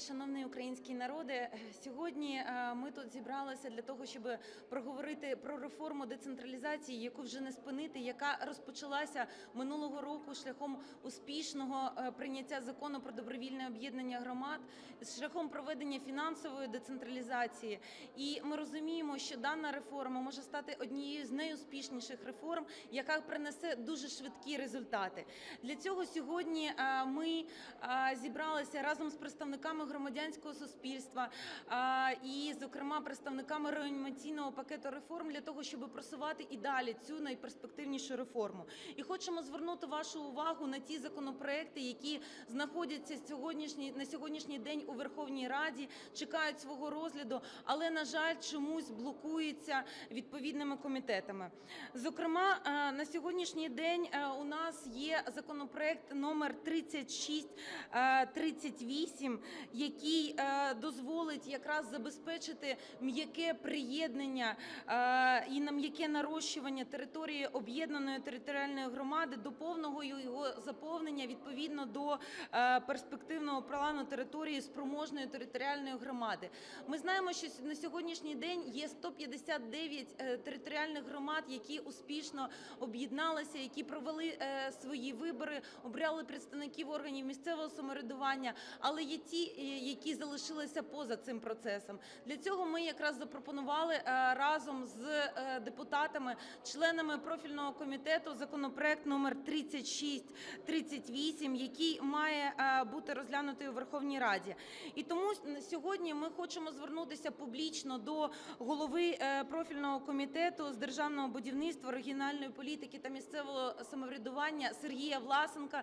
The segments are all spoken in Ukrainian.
день, шановний український народе. Сьогодні е, ми тут зібралися для того, щоб проговорити про реформу децентралізації, яку вже не спинити, яка розпочалася минулого року шляхом успішного е, прийняття закону про добровільне об'єднання громад, шляхом проведення фінансової децентралізації. І ми розуміємо, що дана реформа може стати однією з найуспішніших реформ, яка принесе дуже швидкі результати. Для цього сьогодні е, ми зібралися разом з представниками громадянського суспільства і, зокрема, представниками реанімаційного пакету реформ для того, щоб просувати і далі цю найперспективнішу реформу. І хочемо звернути вашу увагу на ті законопроекти, які знаходяться сьогоднішній на сьогоднішній день у Верховній Раді, чекають свого розгляду, але на жаль, чомусь блокуються відповідними комітетами. Зокрема, на сьогоднішній день е, у нас є законопроект номер 3638, який е, дозволить якраз забезпечити м'яке приєднання е, і на м'яке нарощування території об'єднаної територіальної громади до повного його заповнення відповідно до е, перспективного плану території спроможної територіальної громади. Ми знаємо, що на сьогоднішній день є 159 е, територіальних громад, які успішно об'єдналися, які провели свої вибори, обрали представників органів місцевого самоврядування, але є ті, які залишилися поза цим процесом. Для цього ми якраз запропонували е, разом з е, депутатами, членами профільного комітету законопроект номер 3638, який має е, бути розглянутий у Верховній Раді. І тому сьогодні ми хочемо звернутися публічно до голови профільного комітету з державного будівництва, регіональної політики та місцевого самоврядування Сергія Власенка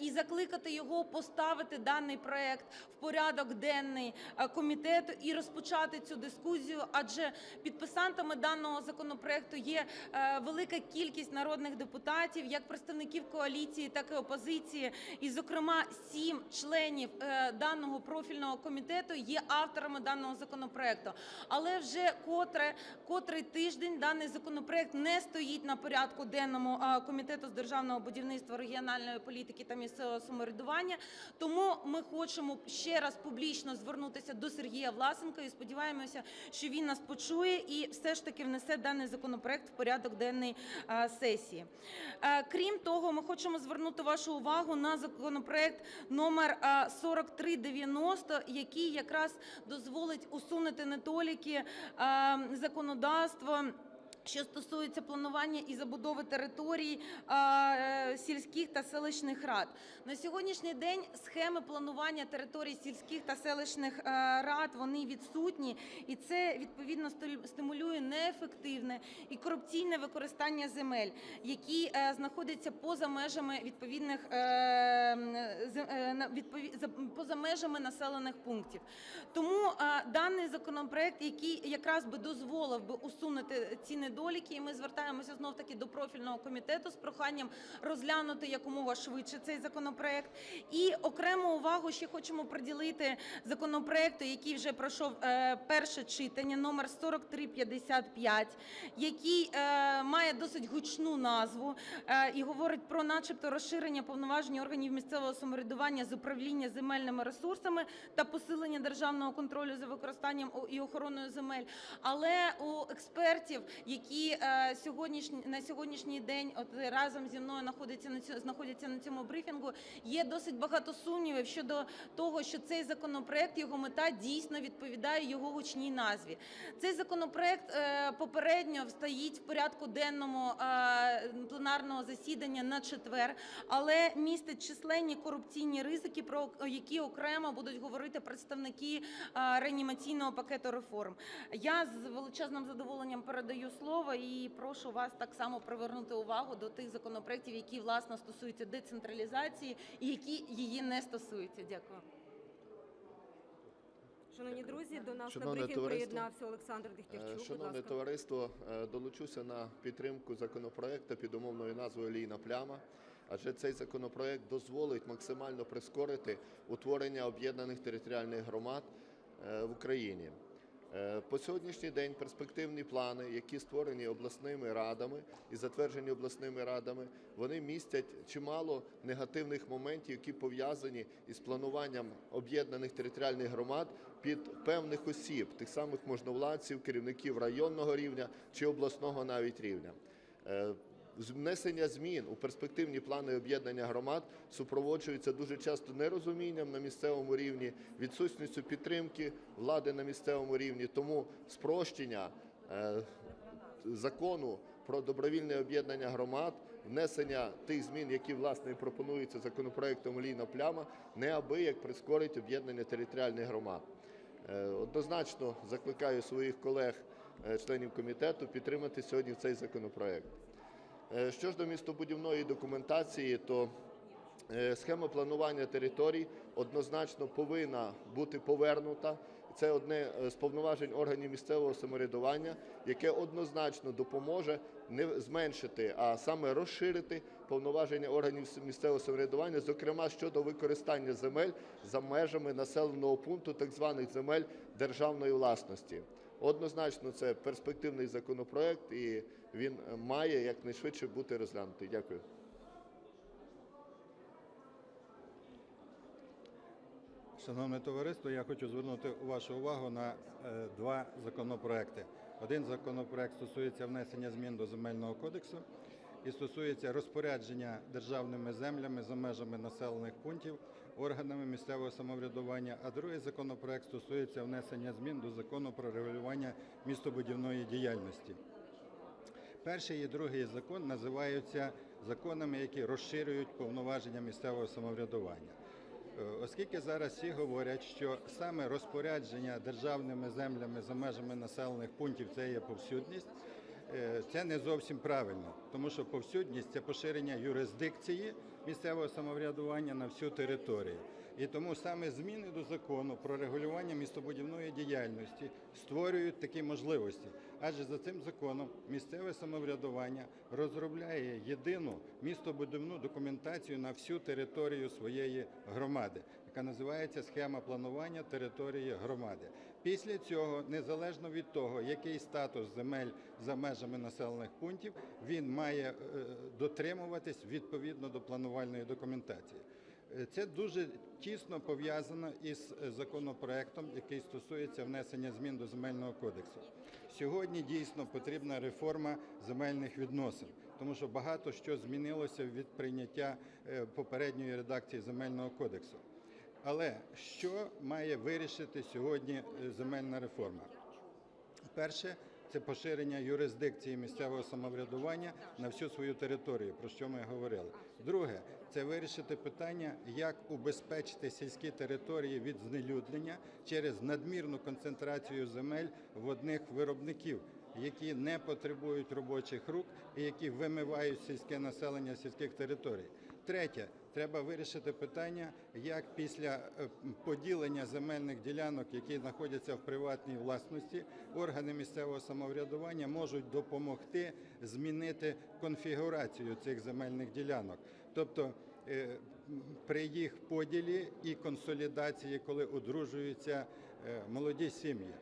і закликати його поставити даний проект в порядок денний е, комітету і розпочати цю дискусію, адже підписантами даного законопроекту є е, велика кількість народних депутатів, як представників коаліції, так і опозиції. І, зокрема, сім членів е, даного профільного комітету є авторами даного законопроекту. Але вже котре котрий тиждень даний законопроект не стоїть на порядку денному комітету з державного будівництва, регіональної політики та місцевого самоврядування. Тому ми хочемо ще раз публічно звернутися до Сергія Власенка і сподіваємося, що він нас почує і все ж таки внесе даний законопроект в порядок денний сесії. Крім того, ми хочемо звернути вашу увагу на законопроект номер е, 4390, який якраз дозволить усунути недоліки законодавства. Що стосується планування і забудови територій е, сільських та селищних рад, на сьогоднішній день схеми планування територій сільських та селищних е, рад вони відсутні, і це відповідно стимулює неефективне і корупційне використання земель, які е, знаходяться поза межами відповідних е, е, поза межами населених пунктів. Тому е, даний законопроект, який якраз би дозволив би усунути ці недоліки, і ми звертаємося знов таки до профільного комітету з проханням розглянути якомога швидше цей законопроект. І окрему увагу ще хочемо приділити законопроекту, який вже пройшов е, перше читання, номер 4355, який е, має досить гучну назву е, і говорить про, начебто, розширення повноважень органів місцевого самоврядування з управління земельними ресурсами та посилення державного контролю за використанням і охороною земель. Але у експертів, які е, сьогоднішні на сьогоднішній день от разом зі мною знаходяться на цьому знаходяться на цьому брифінгу, є досить багато сумнівів щодо того, що цей законопроект його мета дійсно відповідає його гучній назві. Цей законопроект е, попередньо стоїть в порядку денному е, пленарного засідання на четвер, але містить численні корупційні ризики, про які окремо будуть говорити представники е, реанімаційного пакету реформ. Я з величезним задоволенням передаю слово і прошу вас так само привернути увагу до тих законопроєктів, які власне стосуються децентралізації і які її не стосуються. Дякую. Шановні друзі, до нас Шановне на брифінг товариство, приєднався Олександр Е, Дехтярчук. Будь Шановне ласка. товариство, е, долучуся на підтримку законопроекту під умовною назвою Лійна пляма. Адже цей законопроект дозволить максимально прискорити утворення об'єднаних територіальних громад е, в Україні. Е, По сьогоднішній день перспективні плани, які створені обласними радами і затверджені обласними радами, вони містять чимало негативних моментів, які пов'язані із плануванням об'єднаних територіальних громад під певних осіб, тих самих можновладців, керівників районного рівня чи обласного навіть рівня. Внесення змін у перспективні плани об'єднання громад супроводжується дуже часто нерозумінням на місцевому рівні, відсутністю підтримки влади на місцевому рівні. Тому спрощення е, закону про добровільне об'єднання громад, внесення тих змін, які власне пропонуються законопроектом Олійна Пляма, неабияк прискорить об'єднання територіальних громад. Е, Однозначно закликаю своїх колег, е, членів комітету, підтримати сьогодні цей законопроект. Е, Що ж до містобудівної документації, то е, схема планування територій однозначно повинна бути повернута. Це одне е, з повноважень органів місцевого самоврядування, яке однозначно допоможе не зменшити, а саме розширити повноваження органів місцевого самоврядування, зокрема щодо використання земель за межами населеного пункту, так званих земель державної власності. Однозначно, це перспективний законопроект, і він має якнайшвидше бути розглянутий. Дякую. Шановне товариство, я хочу звернути вашу увагу на е, два законопроекти. Один законопроект стосується внесення змін до земельного кодексу і стосується розпорядження державними землями за межами населених пунктів органами місцевого самоврядування. А другий законопроект стосується внесення змін до закону про регулювання містобудівної діяльності. Перший і другий закон називаються законами, які розширюють повноваження місцевого самоврядування. Е, Оскільки зараз всі говорять, що саме розпорядження державними землями за межами населених пунктів це є повсюдність, це не зовсім правильно, тому що повсюдність це поширення юрисдикції місцевого самоврядування на всю територію. І тому саме зміни до закону про регулювання містобудівної діяльності створюють такі можливості. Адже за цим законом місцеве самоврядування розробляє єдину містобудівну документацію на всю територію своєї громади, яка називається схема планування території громади. Після цього, незалежно від того, який статус земель за межами населених пунктів, він має е, дотримуватись відповідно до планувальної документації. Е, Це дуже тісно пов'язано із е, законопроектом, який стосується внесення змін до земельного кодексу. Сьогодні дійсно потрібна реформа земельних відносин, тому що багато що змінилося від прийняття попередньої редакції земельного кодексу. Але що має вирішити сьогодні е, земельна реформа? Перше це поширення юрисдикції місцевого самоврядування на всю свою територію, про що ми говорили. Друге це вирішити питання, як убезпечити сільські території від знелюднення через надмірну концентрацію земель в одних виробників, які не потребують робочих рук і які вимивають сільське населення сільських територій. Третє, треба вирішити питання, як після е, поділення земельних ділянок, які знаходяться в приватній власності, органи місцевого самоврядування можуть допомогти змінити конфігурацію цих земельних ділянок. Тобто е, при їх поділі і консолідації, коли одружуються е, молоді сім'ї.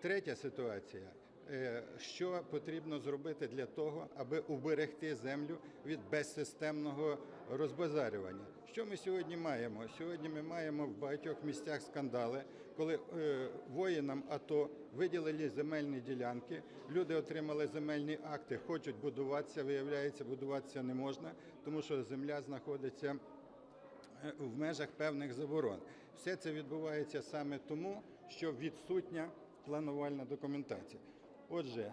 Третя ситуація. Е, Що потрібно зробити для того, аби уберегти землю від безсистемного розбазарювання? Що ми сьогодні маємо? Сьогодні ми маємо в багатьох місцях скандали, коли е, воїнам АТО виділили земельні ділянки, люди отримали земельні акти, хочуть будуватися, виявляється, будуватися не можна, тому що земля знаходиться е, в межах певних заборон. Все це відбувається саме тому, що відсутня планувальна документація. Отже,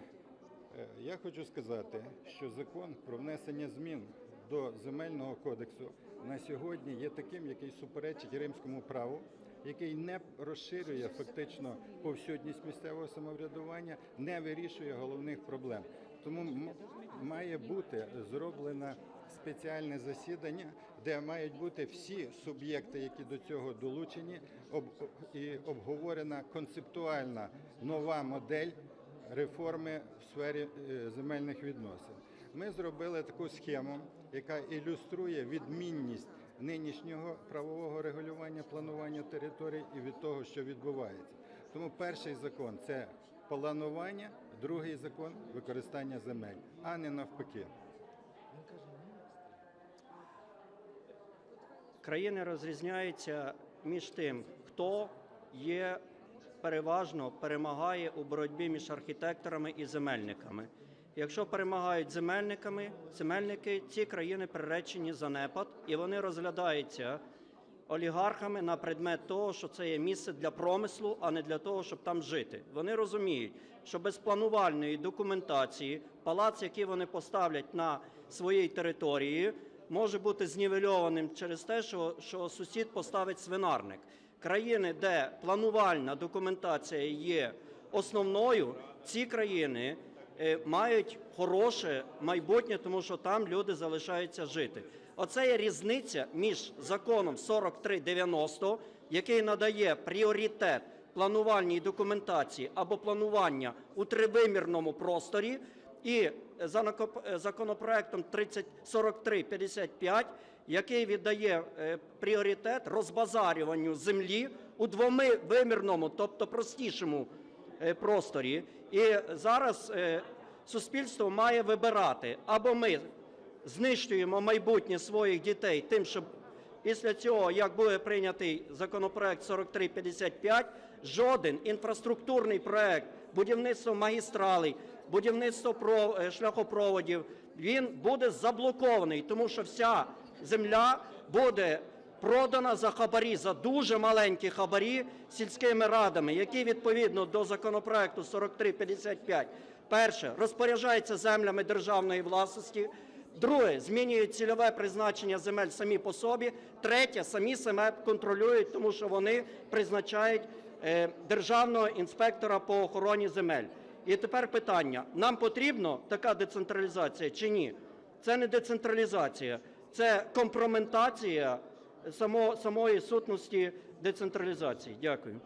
е, я хочу сказати, що закон про внесення змін до земельного кодексу на сьогодні є таким, який суперечить римському праву, який не розширює фактично повсюдність місцевого самоврядування, не вирішує головних проблем. Тому має бути зроблена спеціальне засідання, де мають бути всі суб'єкти, які до цього долучені, об- і обговорена концептуальна нова модель реформи в сфері е, земельних відносин. Ми зробили таку схему, яка ілюструє відмінність нинішнього правового регулювання планування територій і від того, що відбувається. Тому перший закон це планування, другий закон використання земель, а не навпаки. Країни розрізняються між тим, хто є переважно перемагає у боротьбі між архітекторами і земельниками. Якщо перемагають земельниками, земельники, ці країни приречені занепад, і вони розглядаються олігархами на предмет того, що це є місце для промислу, а не для того, щоб там жити. Вони розуміють, що без планувальної документації палац, який вони поставлять на своїй території, може бути знівельованим через те, що, що сусід поставить свинарник. Країни, де планувальна документація є основною, ці країни е, мають хороше майбутнє, тому що там люди залишаються жити. Оце є різниця між законом 4390, який надає пріоритет планувальній документації або планування у тривимірному просторі, і е, законопроектом 30 4355, який віддає е, пріоритет розбазарюванню землі у двомимірному, тобто простішому е, просторі. І зараз суспільство має вибирати або ми знищуємо майбутнє своїх дітей тим, щоб після цього, як буде прийнятий законопроект 4355, жоден інфраструктурний проект, будівництво магістралей, будівництво е, шляхопроводів, він буде заблокований, тому що вся земля буде продана за хабарі, за дуже маленькі хабарі сільськими радами, які відповідно до законопроекту 4355, перше, розпоряджаються землями державної власності, друге, змінюють цільове призначення земель самі по собі, третє, самі себе контролюють, тому що вони призначають е, державного інспектора по охороні земель. І тепер питання: нам потрібна така децентралізація чи ні? Це не децентралізація, це компроментація самої сутності децентралізації. Дякую.